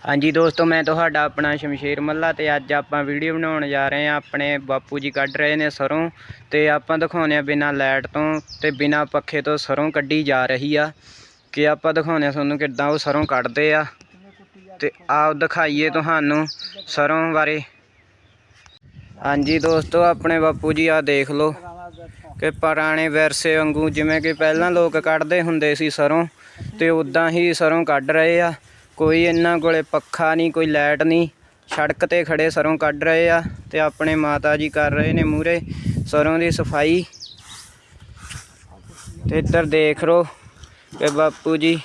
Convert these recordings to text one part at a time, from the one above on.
ਹਾਂਜੀ ਦੋਸਤੋ, ਮੈਂ ਤੁਹਾਡਾ ਆਪਣਾ ਸ਼ਮਸ਼ੀਰ ਮੱਲਾ ਤੇ ਅੱਜ ਆਪਾਂ ਵੀਡੀਓ ਬਣਾਉਣ ਜਾ ਰਹੇ ਹਾਂ ਆਪਣੇ ਬਾਪੂ ਜੀ ਕੱਢ ਰਹੇ ਨੇ ਸਰੋਂ ਤੇ ਆਪਾਂ ਦਿਖਾਉਂਦੇ ਆ ਬਿਨਾ ਲਾਈਟ ਤੋਂ ਤੇ ਬਿਨਾ ਪੱਖੇ ਤੋਂ ਸਰੋਂ ਕੱਢੀ ਜਾ ਰਹੀ ਆ। ਕਿ ਆਪਾਂ ਦਿਖਾਉਂਦੇ ਆ ਤੁਹਾਨੂੰ ਕਿੱਦਾਂ ਉਹ ਸਰੋਂ ਕੱਢਦੇ ਆ। ਤੇ ਆਓ ਦਿਖਾਈਏ ਤੁਹਾਨੂੰ ਸਰੋਂ ਬਾਰੇ। ਹਾਂਜੀ ਦੋਸਤੋ, ਆਪਣੇ ਬਾਪੂ ਜੀ ਆ ਦੇਖ ਲਓ ਕਿ ਪੁਰਾਣੇ ਵਿਰਸੇ ਵਾਂਗੂ ਜਿਵੇਂ ਕਿ ਪਹਿਲਾਂ ਲੋਕ ਕੱਢਦੇ ਹੁੰਦੇ ਸੀ ਸਰੋਂ ਤੇ ਉਦਾਂ ਹੀ ਸਰੋਂ ਕੱਢ ਰਹੇ ਆ। ਕੋਈ ਇਹਨਾਂ ਕੋਲੇ ਪੱਖਾ ਨਹੀਂ, ਕੋਈ ਲਾਈਟ ਨਹੀਂ। ਸੜਕ ਤੇ ਖੜੇ ਸਰੋਂ ਕੱਢ ਰਹੇ ਆ ਤੇ ਆਪਣੇ ਮਾਤਾ ਜੀ ਕਰ ਰਹੇ ਨੇ ਮੂਰੇ ਸਰੋਂ ਦੀ ਸਫ਼ਾਈ। ਤੇ ਇੱਧਰ ਦੇਖ ਲਓ ਕਿ ਬਾਪੂ ਜੀ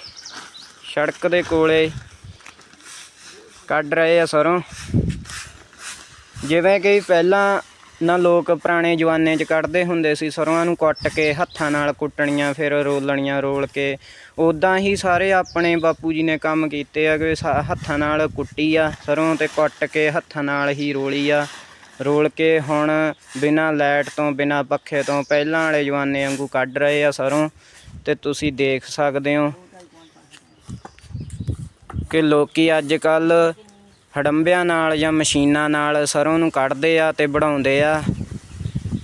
ਸੜਕ ਦੇ ਕੋਲੇ ਕੱਢ ਰਹੇ ਆ ਸਰੋਂ। ਜਿਵੇਂ ਕਿ ਪਹਿਲਾਂ ਨਾ ਲੋਕ ਪੁਰਾਣੇ ਜਵਾਨੇ 'ਚ ਕੱਢਦੇ ਹੁੰਦੇ ਸੀ, ਸਰੋਆਂ ਨੂੰ ਕੁੱਟ ਕੇ, ਹੱਥਾਂ ਨਾਲ ਕੁੱਟਣੀਆਂ, ਫਿਰ ਰੋਲਣੀਆਂ, ਰੋਲ ਕੇ। ਉਦਾਂ ਹੀ ਸਾਰੇ ਆਪਣੇ ਬਾਪੂ ਜੀ ਨੇ ਕੰਮ ਕੀਤੇ ਆ ਕਿ ਸਾ- ਹੱਥਾਂ ਨਾਲ ਕੁੱਟੀ ਆ, ਸਰੋਂ ਤੇ ਕੁੱਟ ਕੇ ਹੱਥਾਂ ਨਾਲ ਹੀ ਰੋਲੀ ਆ। ਰੋਲ ਕੇ ਹੁਣ ਬਿਨਾਂ ਲਾਈਟ ਤੋਂ, ਬਿਨਾਂ ਪੱਖੇ ਤੋਂ ਪਹਿਲਾਂ ਵਾਲੇ ਜਵਾਨੇ ਵਾਂਗੂ ਕੱਢ ਰਹੇ ਆ ਸਰੋਂ ਤੇ ਤੁਸੀਂ ਦੇਖ ਸਕਦੇ ਹੋ ਕਿ ਲੋਕੀ ਅੱਜ ਕੱਲ ਹੜੰਬਿਆਂ ਨਾਲ ਜਾਂ ਮਸ਼ੀਨਾਂ ਨਾਲ ਸਰੋਂ ਨੂੰ ਕੱਢਦੇ ਆ ਤੇ ਵਢਾਉਂਦੇ ਆ।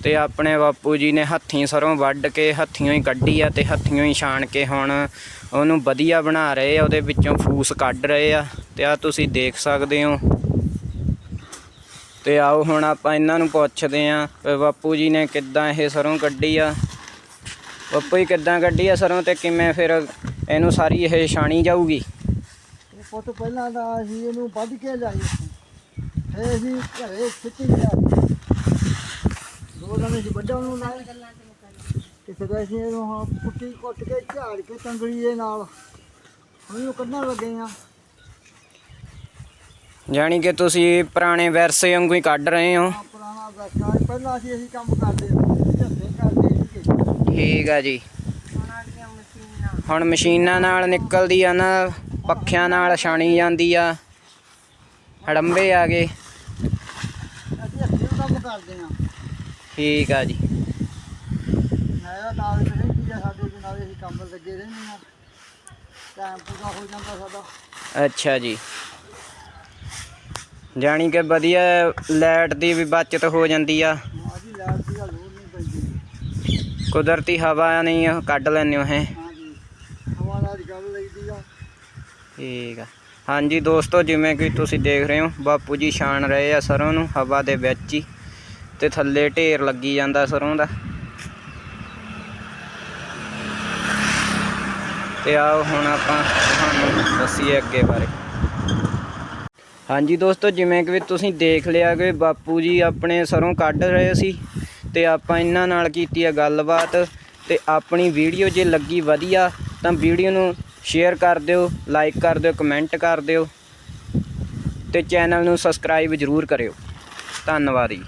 ਤੇ ਆਪਣੇ ਬਾਪੂ ਜੀ ਨੇ ਹੱਥੀਂ ਸਰੋਂ ਵੱਢ ਕੇ ਹੱਥੀਂ ਹੀ ਕੱਢੀ ਆ ਤੇ ਹੱਥੀਂ ਹੀ ਛਾਣ ਕੇ ਹੁਣ ਉਹਨੂੰ ਵਧੀਆ ਬਣਾ ਰਹੇ ਆ, ਉਹਦੇ ਵਿੱਚੋਂ ਫੂਸ ਕੱਢ ਰਹੇ ਆ। ਤੇ ਆ ਤੁਸੀਂ ਦੇਖ ਸਕਦੇ ਹੋ। ਤੇ ਆਓ ਹੁਣ ਆਪਾਂ ਇਹਨਾਂ ਨੂੰ ਪੁੱਛਦੇ ਆ ਵੀ ਬਾਪੂ ਜੀ ਨੇ ਕਿੱਦਾਂ ਇਹ ਸਰੋਂ ਕੱਢੀ ਆ। ਬਾਪੂ ਜੀ ਕਿੱਦਾਂ ਕੱਢੀ ਆ ਸਰੋਂ ਤੇ ਕਿਵੇਂ ਫਿਰ ਇਹਨੂੰ ਸਾਰੀ ਇਹ ਛਾਣੀ ਜਾਊਗੀ? ਪੁੱਤ ਪਹਿਲਾਂ ਤਾਂ ਅਸੀਂ ਇਹਨੂੰ ਵੱਢ ਕੇ ਲਿਆਏ ਫਿਰ ਅਸੀਂ ਘਰੇ ਸਿੱਟੀ ਲਿਆ ਦੋ ਦਿਨ ਅਸੀਂ ਵੱਢਣ ਨੂੰ ਲਾਏ ਤੇ ਫਿਰ ਅਸੀਂ ਇਹਨੂੰ ਹੁਣ ਪੁੱਟੀ ਕੁੱਟ ਕੇ ਝਾੜ ਕੇ ਤੰਗੜੀ ਦੇ ਨਾਲ ਉਹਨੂੰ ਕੱਢਣ ਲੱਗੇ ਆ। ਜਾਣੀ ਕਿ ਤੁਸੀਂ ਪੁਰਾਣੇ ਵਿਰਸੇ ਵਾਂਗੂ ਹੀ ਕੱਢ ਰਹੇ ਹੋ। ਪੁਰਾਣਾ ਹੈ। ਪਹਿਲਾਂ ਅਸੀਂ ਇਹੀ ਕੰਮ ਕਰਦੇ ਸੀ ਝੱਲੇ ਕਰਦੇ ਸੀਗੇ। ਠੀਕ ਆ ਜੀ। ਹੁਣ ਮਸ਼ੀਨਾਂ ਨਾਲ ਨਿਕਲਦੀ ਆ ਨਾ, ਪੱਖਿਆਂ ਨਾਲ ਛਾਣੀ ਜਾਂਦੀ ਆ। ਹੜੰਬੇ ਆ ਗਏ। ਅਸੀਂ ਹੱਥੀਂ ਕੰਮ ਕਰਦੇ ਆ ਠੀਕ ਆ ਜੀ। ਨਾਇਆ ਨਾਲ ਰਹਿੰਦੀ ਆ ਸਾਡੇ ਦੇ ਨਾਲ ਅਸੀਂ ਕੰਮ ਲੱਗੇ ਰਹਿੰਦੇ ਆ ਟਾਈਮ ਪੂਰਾ ਹੋ ਜਾਂਦਾ ਸਾਡਾ ਅੱਛਾ ਜੀ। ਜਾਣੀ ਕਿ ਵਧੀਆ ਲਾਈਟ ਦੀ ਵੀ ਬਚਤ ਹੋ ਜਾਂਦੀ ਆ। ਕੁਦਰਤੀ ਹਵਾ ਨਹੀਂ ਕੱਢ ਲੈਂਦੇ ਹੋ ਹੈ। ਨਾਲ ਲਈਦੀ ਆ। ਠੀਕ ਆ। ਹਾਂਜੀ ਦੋਸਤੋ, ਜਿਵੇਂ ਕਿ ਤੁਸੀਂ ਦੇਖ ਰਹੇ ਹੋ, ਬਾਪੂ ਜੀ ਛਾਣ ਰਹੇ ਆ ਸਰੋਂ ਨੂੰ, ਹਵਾ ਦੇ ਵਿੱਚ ਹੀ। ਤੇ ਥੱਲੇ ਢੇਰ ਲੱਗੀ ਜਾਂਦਾ ਸਰੋਂ ਦਾ। ਤੇ ਆਓ ਹੁਣ ਆਪਾਂ ਤੁਹਾਨੂੰ ਦੱਸੀਏ ਅੱਗੇ ਬਾਰੇ। ਹਾਂਜੀ ਦੋਸਤੋ, ਜਿਵੇਂ ਕਿ ਤੁਸੀਂ ਦੇਖ ਲਿਆ ਕਿ ਬਾਪੂ ਜੀ ਆਪਣੇ ਸਰੋਂ ਕੱਢ ਰਹੇ ਸੀ। ਤੇ ਆਪਾਂ ਇਹਨਾਂ ਨਾਲ ਕੀਤੀ ਆ ਗੱਲਬਾਤ। ਤੇ ਆਪਣੀ ਵੀਡੀਓ ਜੇ ਲੱਗੀ ਵਧੀਆ ਤਾਂ ਵੀਡੀਓ ਨੂੰ ਸ਼ੇਅਰ ਕਰ ਦਿਓ ਲਾਈਕ ਕਰ ਦਿਓ ਕਮੈਂਟ ਕਰ ਦਿਓ ਤੇ ਚੈਨਲ ਨੂੰ ਸਬਸਕ੍ਰਾਈਬ ਜ਼ਰੂਰ ਕਰਿਓ। ਧੰਨਵਾਦ ਜੀ।